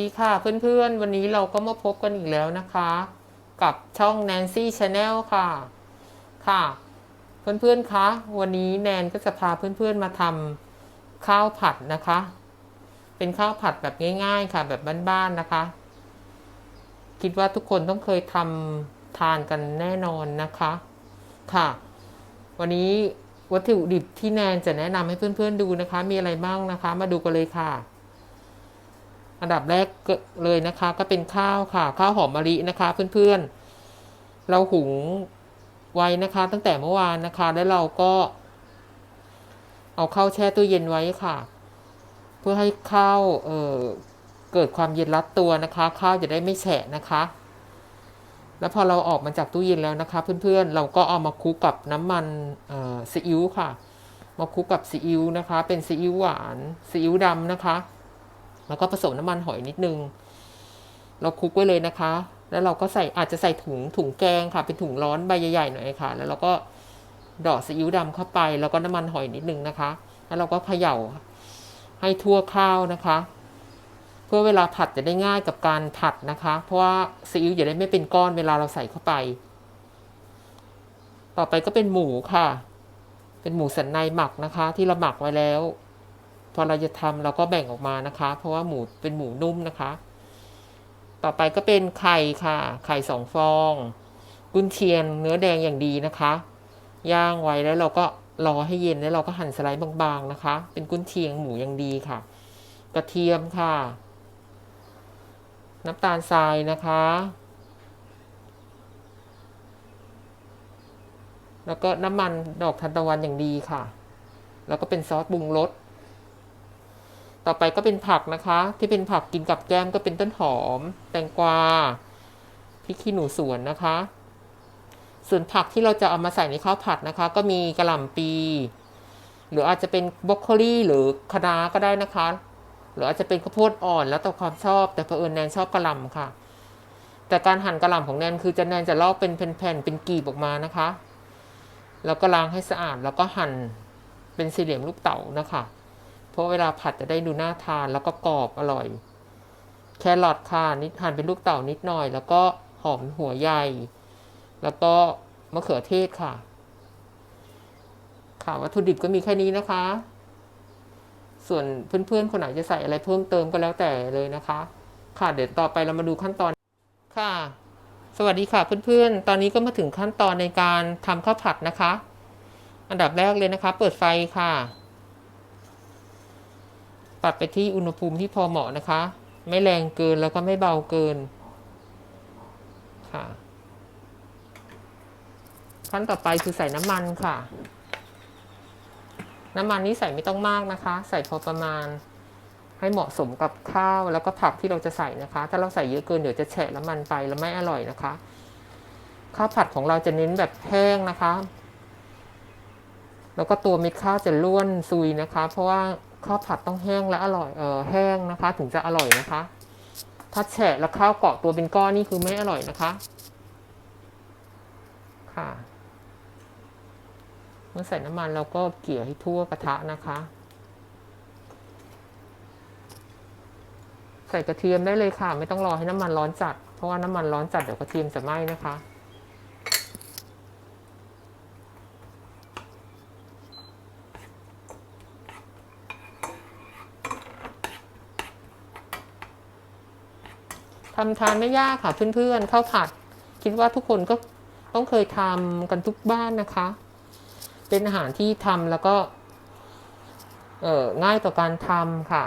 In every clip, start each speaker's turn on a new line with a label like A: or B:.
A: ดีค่ะเพื่อนๆ วันนี้เราก็มาพบกันอีกแล้วนะคะ กับช่อง Nancy Channel ค่ะ ค่ะ เพื่อนๆคะวันนี้แนนก็จะพาเพื่อนๆมาทำข้าวผัดนะคะ เป็นข้าวผัดแบบง่ายๆค่ะ แบบบ้านๆนะคะ คิดว่าทุกคนต้องเคยทำทานกันแน่นอนนะคะ ค่ะ วันนี้วัตถุดิบที่แนนจะแนะนำให้เพื่อนๆดูนะคะ มีอะไรบ้างนะคะ มาดูกันเลยค่ะ อันดับแรกเลยนะคะ ก็เป็นข้าวค่ะ ข้าวหอมมะลินะคะ เพื่อนๆ เราหุงไว้นะคะ ตั้งแต่เมื่อวานนะคะ แล้วเราก็ เอาเข้าแช่ตู้เย็นไว้ค่ะ เพื่อให้ข้าวเเกิดความเย็นรัดตัวนะคะ ข้าวจะได้ไม่แฉะนะคะ แล้วพอเราออกมาจากตู้เย็นแล้วนะคะ เพื่อนๆ เราก็เอามาคลุกกับน้ำมันซีอิ๊วค่ะ มาคลุกกับซีอิ๊วนะคะ เป็นซีอิ๊วหวานซีอิ๊วดำนะคะ แล้วก็ผสมน้ำมันหอยนิดนึง เราคลุกไว้เลยนะคะ แล้วเราก็ใส่อาจจะใส่ถุงถุงแกงค่ะ เป็นถุงร้อนใบใหญ่ๆหน่อยค่ะ แล้วเราก็ดอกซีอิ๊วดำเข้าไป แล้วก็น้ำมันหอยนิดนึงนะคะ แล้วเราก็เขย่าให้ทั่วข้าวนะคะ เพื่อเวลาผัดจะได้ง่ายกับการผัดนะคะ เพราะว่าซีอิ๊วจะได้ไม่เป็นก้อนเวลาเราใส่เข้าไป ต่อไปก็เป็นหมูค่ะ เป็นหมูสันในหมักนะคะ ที่เราหมักไว้แล้ว พอเราจะทำเราก็แบ่งออกมานะคะ เพราะว่าหมูเป็นหมูนุ่มนะคะ ต่อไปก็เป็นไข่ค่ะ ไข่สองฟอง กุนเชียงเนื้อแดงอย่างดีนะคะ ย่างไว้แล้วเราก็รอให้เย็นแล้วเราก็หั่นสไลด์บางๆนะคะ เป็นกุนเชียงหมูอย่างดีค่ะ กระเทียมค่ะ น้ำตาลทรายนะคะ แล้วก็น้ำมันดอกทานตะวันอย่างดีค่ะ แล้วก็เป็นซอสปรุงรส ต่อไปก็เป็นผักนะคะ ที่เป็นผักกินกับแก้มก็เป็นต้นหอม แตงกวาพริกขี้หนูสวนนะคะ ส่วนผักที่เราจะเอามาใส่ในข้าวผัดนะคะ ก็มีกระหล่ำปี หรืออาจจะเป็นบรอกโคลีหรือคะน้าก็ได้นะคะ หรืออาจจะเป็นข้าวโพดอ่อนแล้วแต่ความชอบแต่เผอิญแนนชอบกระหล่ำค่ะ แต่การหั่นกระหล่ำของแนนคือจะแนนจะลอกเป็นแผ่นๆเป็นกีบออกมานะคะ แล้วก็ล้างให้สะอาดแล้วก็หั่นเป็นสี่เหลี่ยมลูกเต๋านะคะ เพราะเวลาผัดจะได้ดูน่าทานแล้วก็กรอบอร่อย แครอทค่ะนิดหั่นเป็นลูกเต๋านิดหน่อย แล้วก็หอมหัวใหญ่ แล้วก็มะเขือเทศค่ะ ค่ะวัตถุดิบก็มีแค่นี้นะคะ ส่วนเพื่อนๆ คนไหนจะใส่อะไรเพิ่มเติมก็แล้วแต่เลยนะคะ ค่ะเดี๋ยวต่อไปเรามาดูขั้นตอนค่ะ สวัสดีค่ะเพื่อนๆ ตอนนี้ก็มาถึงขั้นตอนในการทำข้าวผัดนะคะ อันดับแรกเลยนะคะ เปิดไฟค่ะ ปรับไปที่อุณหภูมิที่พอเหมาะนะคะ ไม่แรงเกินแล้วก็ไม่เบาเกินค่ะ ขั้นต่อไปคือใส่น้ำมันค่ะ น้ำมันนี้ใส่ไม่ต้องมากนะคะ ใส่พอประมาณ ให้เหมาะสมกับข้าวแล้วก็ผักที่เราจะใส่นะคะ ถ้าเราใส่เยอะเกินเดี๋ยวจะแฉะน้ำมันไปแล้วไม่อร่อยนะคะ ข้าวผัดของเราจะเน้นแบบแห้งนะคะ แล้วก็ตัวเม็ดข้าวจะล้วนซุยนะคะ เพราะว่า ข้าวผัดต้องแห้งและอร่อยเออแห้งนะคะ ถึงจะอร่อยนะคะ ถ้าแฉะแล้วข้าวเกาะตัวเป็นก้อนนี่คือไม่อร่อยนะคะ ค่ะ เมื่อใส่น้ำมันเราก็เกี่ยให้ทั่วกระทะนะคะ ใส่กระเทียมได้เลยค่ะ ไม่ต้องรอให้น้ำมันร้อนจัด เพราะว่าน้ำมันร้อนจัดเดี๋ยวกระเทียมจะไหม้นะคะ ทำทานไม่ยากค่ะเพื่อนๆข้าวผัด คิดว่าทุกคนก็ต้องเคยทำกันทุกบ้านนะคะ เป็นอาหารที่ทำแล้วก็เออง่ายต่อการทำค่ะ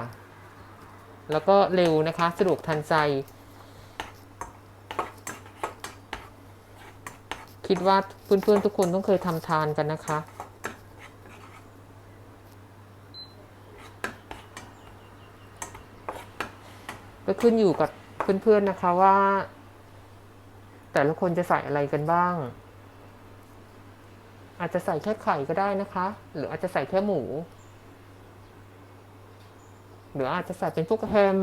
A: แล้วก็เร็วนะคะ สะดวกทันใจ คิดว่าเพื่อนๆทุกคนต้องเคยทำทานกันนะคะก็ขึ้นอยู่กับ เพื่อนๆนะคะว่า แต่ละคนจะใส่อะไรกันบ้าง อาจจะใส่แค่ไข่ก็ได้นะคะ หรืออาจจะใส่แค่หมู หรืออาจจะใส่เป็นพวกแฮม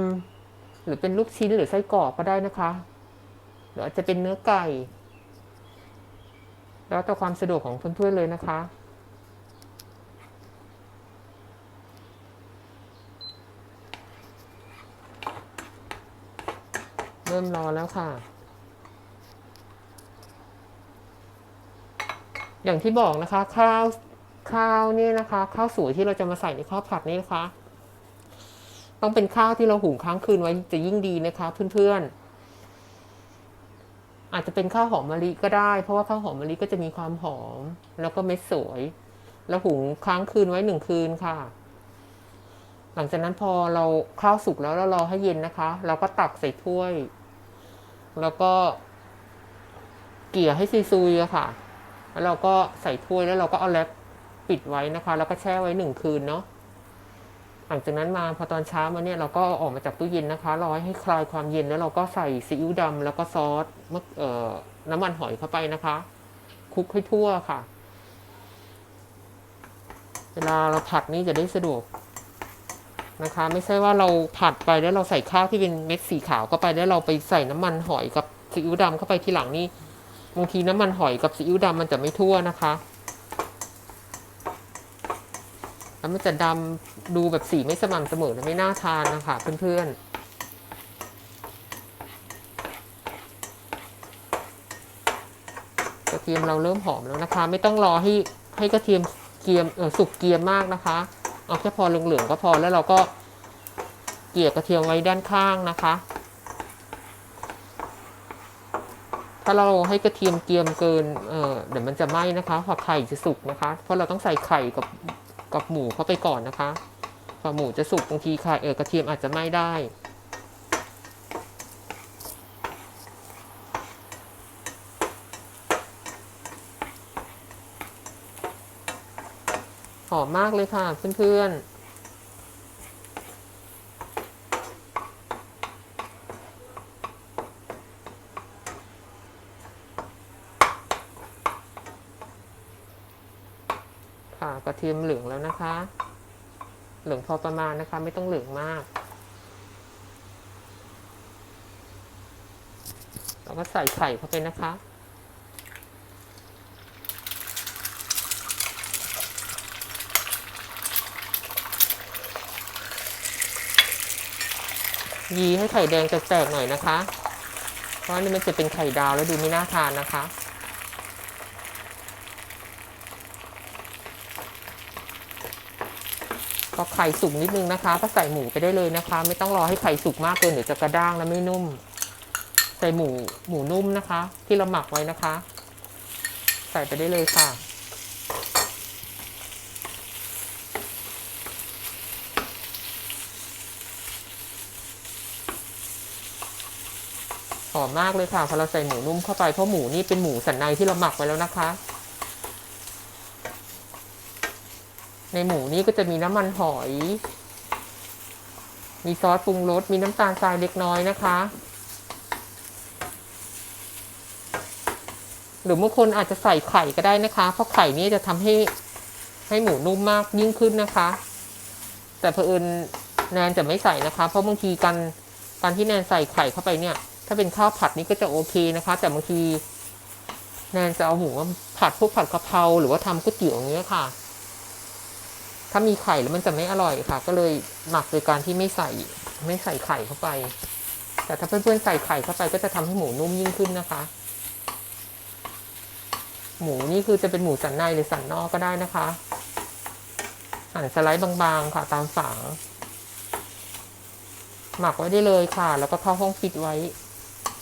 A: หรือเป็นลูกชิ้นหรือไส้กรอกก็ได้นะคะ หรืออาจจะเป็นเนื้อไก่ แล้วแต่ความสะดวกของเพื่อนๆเลยนะคะ ค เริ่มร้อนแล้วค่ะ อย่างที่บอกนะคะ ข้าวข้าวนี่นะคะ ข้าวสวยที่เราจะมาใส่ในข้าวผัดนี่นะคะ ต้องเป็นข้าวที่เราหุงค้างคืนไว้จะยิ่งดีนะคะ เพื่อนๆ อาจจะเป็นข้าวหอมมะลิก็ได้ เพราะว่าข้าวหอมมะลิก็จะมีความหอม แล้วก็เม็ดสวย แล้วหุงค้างคืนไว้หนึ่งคืนค่ะหลังจากนั้นพอเราข้าวสุกแล้วเรารอให้เย็นนะคะ เราก็ตักใส่ถ้วย แล้วก็ เกี่ยให้ซุยๆอะค่ะ แล้วเราก็ใส่ถ้วยแล้วเราก็เอาแรปปิดไว้นะคะ แล้วก็แช่ไว้หนึ่งคืนเนาะหลังจากนั้นมาพอตอนเช้ามาเนี่ยเราก็เอาออกมาจากตู้เย็นนะคะรอให้คลายความเย็นแล้วเราก็ใส่ซีอิ๊วดำแล้วก็ซอสมะเอ่อน้ำมันหอยเข้าไปนะคะคลุกให้ทั่วค่ะ เวลาเราผัดนี่จะได้สะดวก นะคะ ไม่ใช่ว่าเราผัดไปแล้วเราใส่ข้าวที่เป็นเม็ดสีขาวเข้าไปแล้วเราไปใส่น้ำมันหอยกับซีอิ๊วดำเข้าไปทีหลังนี่บางทีน้ำมันหอยกับซีอิ๊วดำมันจะไม่ทั่วนะคะแล้วมันจะดำดูแบบสีไม่สม่ำเสมอและไม่น่าทานนะคะเพื่อนๆกระเทียมเราเริ่มหอมแล้วนะคะ ไม่ต้องรอให้ให้กระเทียมเกียมเออสุกเกียมมากนะคะ เอาแค่พอเหลืองๆก็พอแล้วเราก็เกลี่ยกระเทียมไว้ด้านข้างนะคะ ถ้าเราให้กระเทียมเกรียมเกินเออเดี๋ยวมันจะไหม้นะคะพอไข่จะสุกนะคะ เพราะเราต้องใส่ไข่กับกับหมูเข้าไปก่อนนะคะพอหมูจะสุกบางทีไข่เออกระเทียมอาจจะไหม้ได้ หอมมากเลยค่ะเพื่อนๆ ค่ะกระเทียมเหลืองแล้วนะคะ เหลืองพอประมาณนะคะ ไม่ต้องเหลืองมากเราก็ใส่ไข่เข้าไปนะคะ ยีให้ไข่แดงแตกๆหน่อยนะคะ เพราะนนี่มันจะเป็นไข่ดาวแล้วดูไม่น่าทานนะคะ ก็ไข่สุกนิดนึงนะคะก็ใส่หมูไปได้เลยนะคะ ไม่ต้องรอให้ไข่สุกมากเกินเดี๋ยวจะกระด้างและไม่นุ่ม ใส่หมูหมูนุ่มนะคะ ที่เราหมักไว้นะคะ ใส่ไปได้เลยค่ะ หอมมากเลยค่ะพอเราใส่หมูนุ่มเข้าไปเพราะหมูนี่เป็นหมูสันในที่เราหมักไว้แล้วนะคะ ในหมูนี่ก็จะมีน้ำมันหอย มีซอสปรุงรสมีน้ำตาลทรายเล็กน้อยนะคะ หรือบางคนอาจจะใส่ไข่ก็ได้นะคะ เพราะไข่นี่จะทำให้ให้หมูนุ่มมากยิ่งขึ้นนะคะ แต่เผอิญแนนจะไม่ใส่นะคะ เพราะบางทีการการที่แนนใส่ไข่เข้าไปเนี่ย ถ้าเป็นข้าวผัดนี่ก็จะโอเคนะคะ แต่บางทีแนนจะเอาหมูมาผัดพวกผัดกะเพราหรือว่าทำก๋วยเตี๋ยวอย่างเงี้ยค่ะ ถ้ามีไข่แล้วมันจะไม่อร่อยค่ะ ก็เลยหมักโดยการที่ไม่ใส่ไม่ใส่ไข่เข้าไป แต่ถ้าเพื่อนๆใส่ไข่เข้าไปก็จะทำให้หมูนุ่มยิ่งขึ้นนะคะ หมูนี่คือจะเป็นหมูสันในหรือสันนอกก็ได้นะคะหั่นสไลด์บางๆค่ะตามฝาหมักไว้ได้เลยค่ะ แล้วก็เข้าห้องฟิตไว้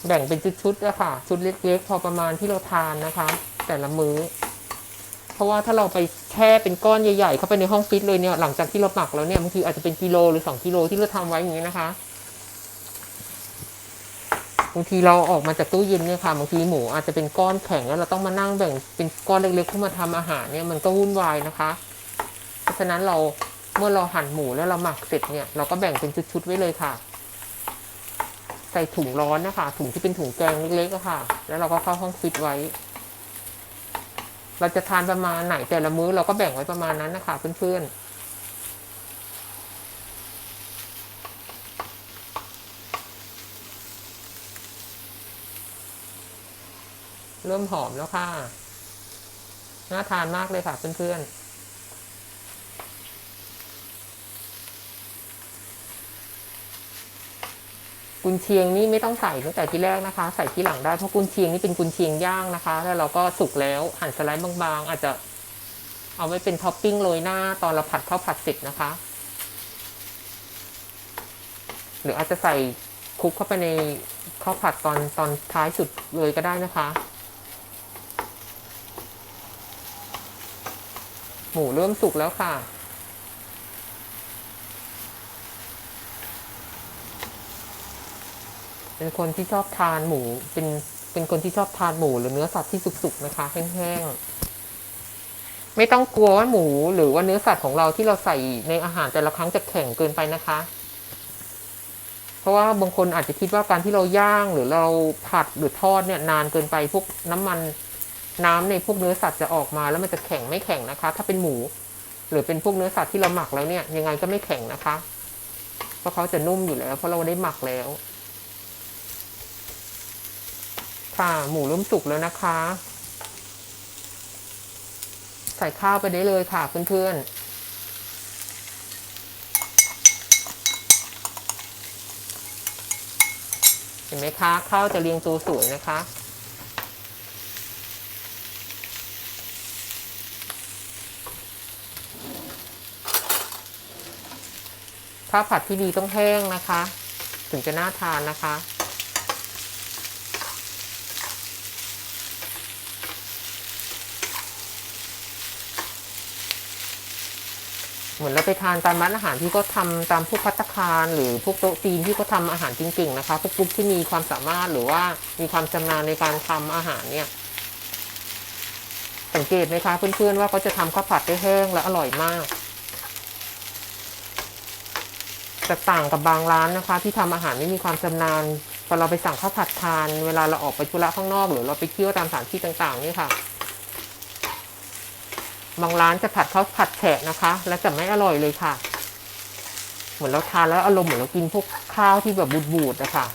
A: แบ่งเป็นชุดๆอะค่ะชุดเล็กๆ พอประมาณที่เราทานนะคะ แต่ละมื้อ เพราะว่าถ้าเราไปแช่เป็นก้อนใหญ่ๆ เข้าไปในห้องฟิตเลยเนี่ยหลังจากที่เราหมักแล้วเนี่ยบางทีอาจจะเป็นกิโลหรือสองกิโลที่เราทำไว้อย่างนี้นะคะบางทีเราออกมาจากตู้เย็นเนี่ยค่ะบางทีหมูอาจจะเป็นก้อนแข็งแล้วเราต้องมานั่งแบ่งเป็นก้อนเล็กๆเพื่อมาทำอาหารเนี่ยมันก็วุ่นวายนะคะ เพราะฉะนั้นเราเมื่อเราหั่นหมูแล้วเราหมักเสร็จเนี่ยเราก็แบ่งเป็นชุดๆไว้เลยค่ะ ใส่ถุงร้อนนะคะ ถุงที่เป็นถุงแกงเล็กๆะค่ะ แล้วเราก็เข้าห้องฟิตไว้ เราจะทานประมาณไหนแต่ละมื้อเราก็แบ่งไว้ประมาณนั้นนะคะ เพื่อนๆเริ่มหอมแล้วค่ะ น่าทานมากเลยค่ะเพื่อนๆ กุนเชียงนี่ไม่ต้องใส่ตั้งแต่ที่แรกนะคะ ใส่ที่หลังได้เพราะกุนเชียงนี่เป็นกุนเชียงย่างนะคะ แล้วเราก็สุกแล้วหั่นสไลด์บางๆ อาจจะเอาไว้เป็นท็อปปิ้งโรยหน้าตอนเราผัดข้าวผัดเสร็จนะคะ หรืออาจจะใส่คลุกเข้าไปในข้าวผัดตอนตอนท้ายสุดเลยก็ได้นะคะ หมูเริ่มสุกแล้วค่ะ เป็นคนที่ชอบทานหมู เป็นเป็นคนที่ชอบทานหมูหรือเนื้อสัตว์ที่สุกๆนะคะ แห้งๆไม่ต้องกลัวว่าหมูหรือว่าเนื้อสัตว์ของเราที่เราใส่ในอาหารแต่ละครั้งจะแข็งเกินไปนะคะ เพราะว่าบางคนอาจจะคิดว่าการที่เราย่างหรือเราผัดหรือทอดเนี่ยนานเกินไปพวกน้ำมันน้ำในพวกเนื้อสัตว์จะออกมาแล้วมันจะแข็งไม่แข็งนะคะ ถ้าเป็นหมู หรือเป็นพวกเนื้อสัตว์ที่เราหมักแล้วเนี่ยยังไงก็ไม่แข็งนะคะ เพราะเขาจะนุ่มอยู่แล้ว เพราะเราได้หมักแล้ว ค่ะ หมูเริ่มสุกแล้วนะคะ ใส่ข้าวไปได้เลยค่ะเพื่อนๆเห็นไหมคะข้าวจะเรียงตัวสวยนะคะ ข้าวผัดที่ดีต้องแห้งนะคะ ถึงจะน่าทานนะคะ เหมือนเราไปทานตามร้านอาหารที่ก็ทำตามพวกพัตตาคารหรือพวกโต๊ะจีนที่เขาทำอาหารจริงๆนะคะพวกกรุ๊ปที่มีความสามารถหรือว่ามีความชำนาญในการทำอาหารเนี่ย สังเกตไหมคะเพื่อนๆว่าเขาจะทำข้าวผัดได้แห้งและอร่อยมากจะต่างกับบางร้านนะคะ ที่ทำอาหารไม่มีความชำนาญพอเราไปสั่งข้าวผัดทาน เวลาเราออกไปธุระข้างนอก หรือเราไปเที่ยวตามสถานที่ต่างๆนี่ค่ะ บางร้านจะผัดเข้าผัดแฉะนะคะ และจะไม่อร่อยเลยค่ะ เหมือนเราทานแล้วอารมณ์เหมือนเรากินพวกข้าวที่แบบบูดๆนะคะ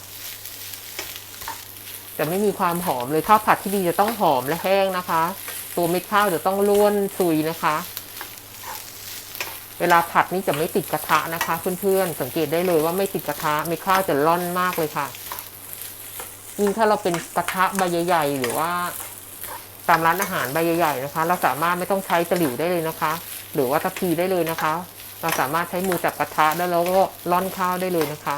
A: จะไม่มีความหอมเลยข้าวผัดที่ดีจะต้องหอมและแห้งนะคะ ตัวเม็ดข้าวจะต้องล้วนซุยนะคะ เวลาผัดนี่จะไม่ติดกระทะนะคะ เพื่อนๆสังเกตได้เลยว่าไม่ติดกระทะเม็ดข้าวจะร่อนมากเลยค่ะยิ่งถ้าเราเป็นกระทะใบใหญ่ๆหรือว่า ตามร้านอาหารใบใหญ่ๆนะคะ เราสามารถไม่ต้องใช้ตะหลิวได้เลยนะคะ หรือว่าตะพีได้เลยนะคะ เราสามารถใช้มือจับกระทะได้แล้วก็ร่อนข้าวได้เลยนะคะ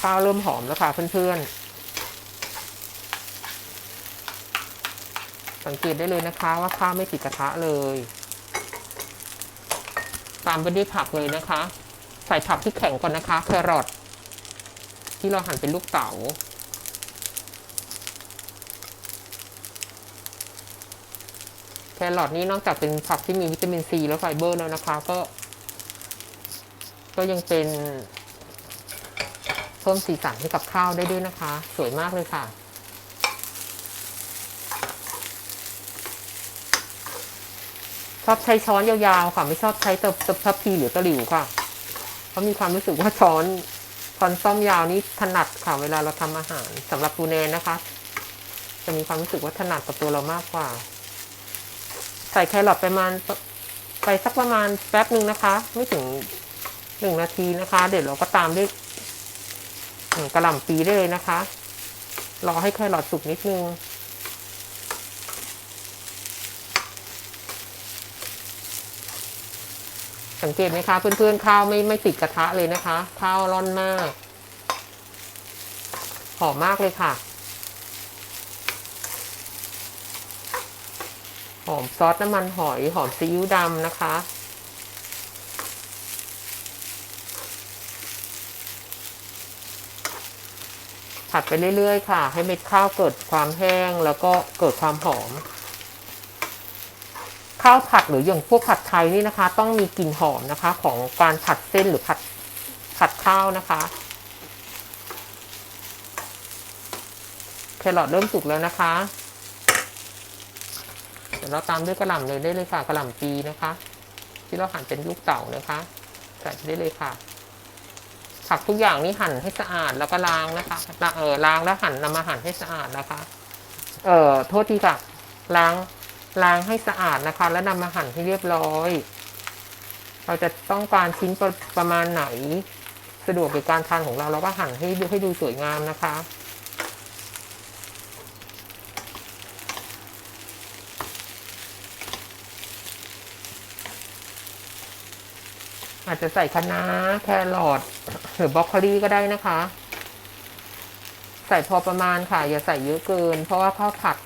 A: ข้าวเริ่มหอมแล้วค่ะเพื่อนๆ สังเกตได้เลยนะคะว่าข้าวไม่ติดกระทะเลย ตามไปด้วยผักเลยนะคะ ใส่ผักที่แข็งก่อนนะคะ แครอทที่เราหั่นเป็นลูกเต๋า แครอทนี้นอกจากเป็นผักที่มีวิตามินซีและไฟเบอร์แล้วนะคะ ก็ ก็ยังเป็นเพิ่มสีสันให้กับข้าวได้ด้วยนะคะ สวยมากเลยค่ะชอบใช้ช้อนยาวๆค่ะไม่ชอบใช้ตะตะทัพพีหรือตะหลิวค่ะ เพราะมีความรู้สึกว่าช้อนช้อนซ่อมยาวนี้ถนัดค่ะ เวลาเราทำอาหารสำหรับตูแนนนะคะ จะมีความรู้สึกว่าถนัดกับตัวเรามากกว่า ส่แครอทไปประมาณไปสักประมาณแป๊บหนึ่งนะคะ ไม่ถึงหนึ่งนาทีนะคะ เดี๋ยวเราก็ตามด้วยกระหล่ำปีได้เลยนะคะ รอให้แครอทสุกนิดนึงสังเกตไหมคะเพื่อนๆข้าวไม่ไม่ติดกระทะเลยนะคะ ข้าวร่อนมาก หอมมากเลยค่ะ หอมซอสน้ำมันหอยหอมซีอิ๊วดำนะคะ ผัดไปเรื่อยๆค่ะ ให้เม็ดข้าวเกิดความแห้งแล้วก็เกิดความหอม ข้าวผัดหรืออย่างพวกผัดไทยนี่นะคะ ต้องมีกลิ่นหอมนะคะ ของการผัดเส้นหรือผัดผัดข้าวนะคะแครอทเริ่มสุกแล้วนะคะ ดี๋ยวเราตามด้วยกระหล่ำเลยได้เลยค่ะกระหล่ำปีนะคะ ที่เราหั่นเป็นลูกเต๋านะคะใส่ได้เลยค่ะ ผักทุกอย่างนี่หั่นให้สะอาดแล้วก็ล้างนะคะเออล้างแล้วหั่นนำมาหั่นให้สะอาดนะคะ เอ่อโทษทีค่ะ ล้างล้างให้สะอาดนะคะ แล้วนำมาหั่นให้เรียบร้อย เราจะต้องการชิ้นประประมาณไหน สะดวกในการทานของเราเราก็หั่นให้ดูให้ดูสวยงามนะคะ อาจจะใส่คะน้าแครอทหรือบรอกโคลีก็ได้นะคะ ใส่พอประมาณค่ะ อย่าใส่เยอะเกิน เพราะว่าข้าวผัด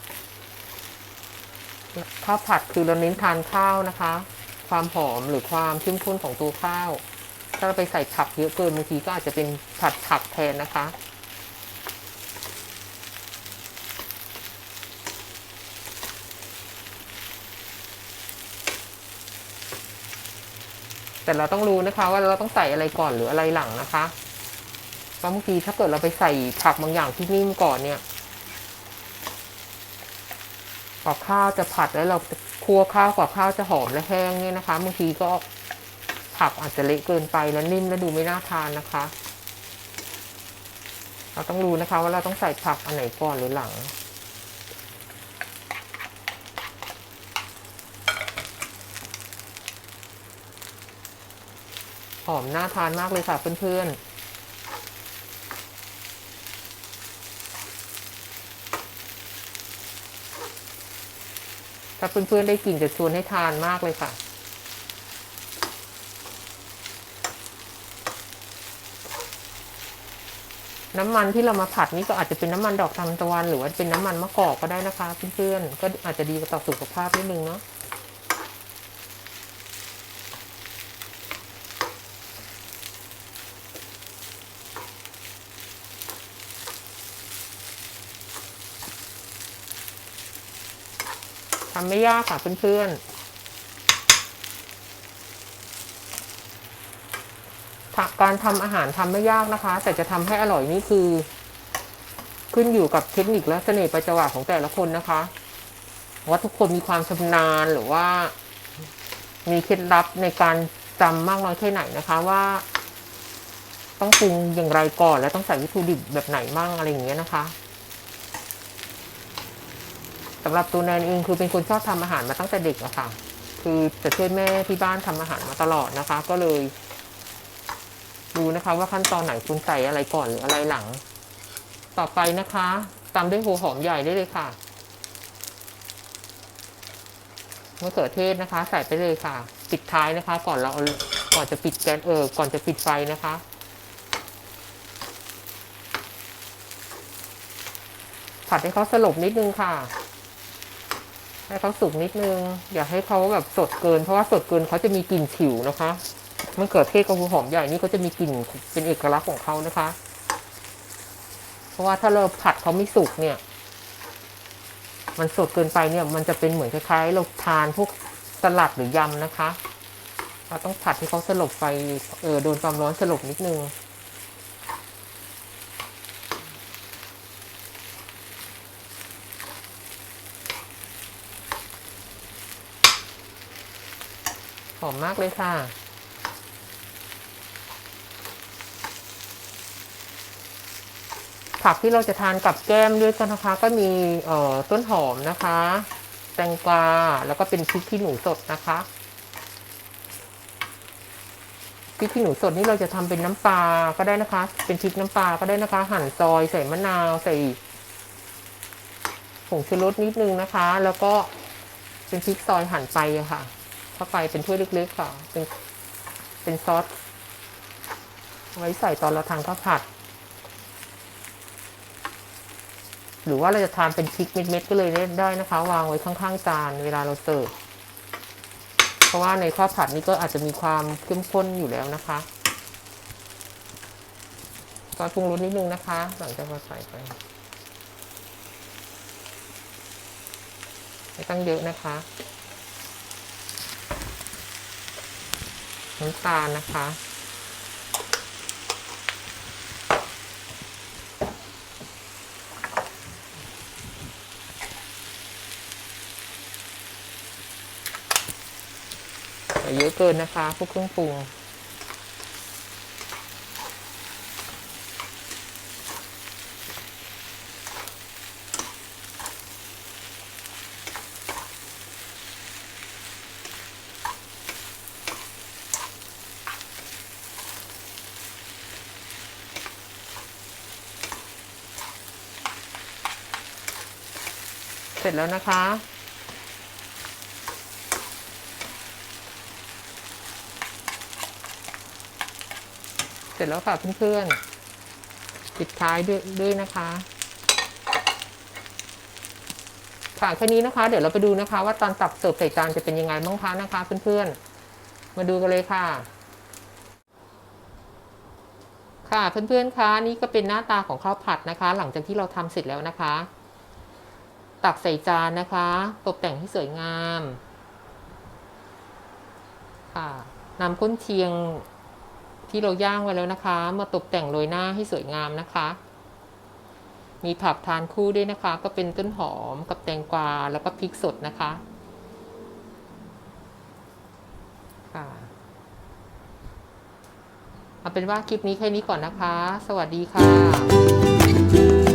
A: ข้าวผัดคือเราเน้นทานข้าวนะคะ ความหอมหรือความเข้มข้นของตัวข้าว ถ้าเราไปใส่ผักเยอะเกินบางทีก็อาจจะเป็นผัดผักแทนนะคะ แต่เราต้องรู้นะคะว่าเราต้องใส่อะไรก่อนหรืออะไรหลังนะคะเพราะบางทีถ้าเกิดเราไปใส่ผักบางอย่างที่นิ่มก่อนเนี่ยกว่าข้าวจะผัดแล้วเราคั่วข้าวกว่าข้าวจะหอมและแห้งเนี่ยนะคะบางทีก็ผักอาจจะเละเกินไปแล้วนิ่มแล้วดูไม่น่าทานนะคะ เราต้องรู้นะคะว่าเราต้องใส่ผักอันไหนก่อนหรือหลัง อมน่าทานมากเลยค่ะเพื่อนๆถ้าเพื่อนๆได้กลิ่นจะชวนให้ทานมากเลยค่ะ น้ำมันที่เรามาผัดนี่ก็อาจจะเป็นน้ำมันดอกทานตะวัน หรือว่าเป็นน้ำมันมะกอกก็ได้นะคะ เพื่อนๆก็อาจจะดีต่อสุขภาพนิดนึงเนาะำไม่ยากค่ะเพื่อนๆการทำอาหารทำไม่ยากนะคะ แต่จะทำให้อร่อยนี่คือ ขึ้นอยู่กับเทคนิคและเสน่ห์ประจวาของแต่ละคนนะคะว่าทุกคนมีความชำนาญหรือว่า มีเคล็ดลับในการจำมากน้อยแค่ไหนนะคะว่าต้องปรุงอย่างไรก่อน และต้องใส่วัตถุดิบแบบไหนมั่งอะไรอย่างเงี้ยนะคะ สำหรับตัวแนนเองคือเป็นคนชอบทำอาหารมาตั้งแต่เด็กอะค่ะ คือจะช่วยแม่ที่บ้านทำอาหารมาตลอดนะคะ ก็เลยดูนะคะว่าขั้นตอนไหนคุณใส่อะไรก่อนหรืออะไรหลัง ต่อไปนะคะตามด้วยหัวหอมใหญ่ได้เลยค่ะมะเขือเทศนะคะ ใส่ไปเลยค่ะ ปิดท้ายนะคะ ก่อนเราก่อนจะปิดแก๊สเออก่อนจะปิดไฟนะคะ ผัดให้เขาสลบนิดนึงค่ะ ให้เขาสุกนิดนึง อย่าให้เขาแบบสดเกิน เพราะว่าสดเกินเขาจะมีกลิ่นฉิวนะคะมะเขือเทศกับหัวหอมใหญ่นี่เขาจะมีกลิ่นเป็นเอกลักษณ์ของเขานะคะ เพราะว่าถ้าเราผัดเขาไม่สุกเนี่ย มันสดเกินไปเนี่ย มันจะเป็นเหมือนคล้ายๆเราทานพวกสลัดหรือยำนะคะ เราต้องผัดให้เขาสลบไฟเออโดนความร้อนสลบนิดนึง หอมมากเลยค่ะ ผักที่เราจะทานกับแก้มด้วยกันนะคะ ก็มีเอ่อต้นหอมนะคะ แตงกวาแล้วก็เป็นพริกขี้หนูสดนะคะพริกขี้หนูสดนี่เราจะทำเป็นน้ำปลาก็ได้นะคะ เป็นพริกน้ำปลาก็ได้นะคะ หั่นซอยใส่มะนาวใส่ผงชูรสนิดนึงนะคะ แล้วก็เป็นพริกซอยหั่นไปอะค่ะ เข้าไปเป็นถ้วยเล็กๆค่ะ เป็นเป็นซอสไว้ใส่ตอนเราทานข้าวผัด หรือว่าเราจะทานเป็นพริกเม็ดๆก็เลยได้นะคะ วางไว้ข้างๆจานเวลาเราเสิร์ฟเพราะว่าในข้าวผัดนี่ก็อาจจะมีความเข้มข้นอยู่แล้วนะคะก็ปรุงรสนิดนึงนะคะ หลังจากเราใส่ไปไม่ต้องเยอะนะคะ น้ำตาลนะคะแต่เยอะเกินนะคะ พวกเครื่องปรุง เสร็จแล้วนะคะ เสร็จแล้วค่ะเพื่อนๆปิดท้ายด้วยด้วยนะคะค่ะแค่นี้นะคะ เดี๋ยวเราไปดูนะคะ ว่าตอนตักเสิร์ฟใส่จานจะเป็นยังไงบ้างคะนะคะเพื่อนๆ มาดูกันเลยค่ะ ค่ะเพื่อนๆคะนี่ก็เป็นหน้าตาของข้าวผัดนะคะ หลังจากที่เราทำเสร็จแล้วนะคะ ตักใส่จานนะคะ ตกแต่งให้สวยงามค่ะนำก้นเชียงที่เราย่างไว้แล้วนะคะ มาตกแต่งโรยหน้าให้สวยงามนะคะ มีผักทานคู่ด้วยนะคะ ก็เป็นต้นหอมกับแตงกวาแล้วก็พริกสดนะคะค่ะเอาเป็นว่าคลิปนี้แค่นี้ก่อนนะคะ สวัสดีค่ะ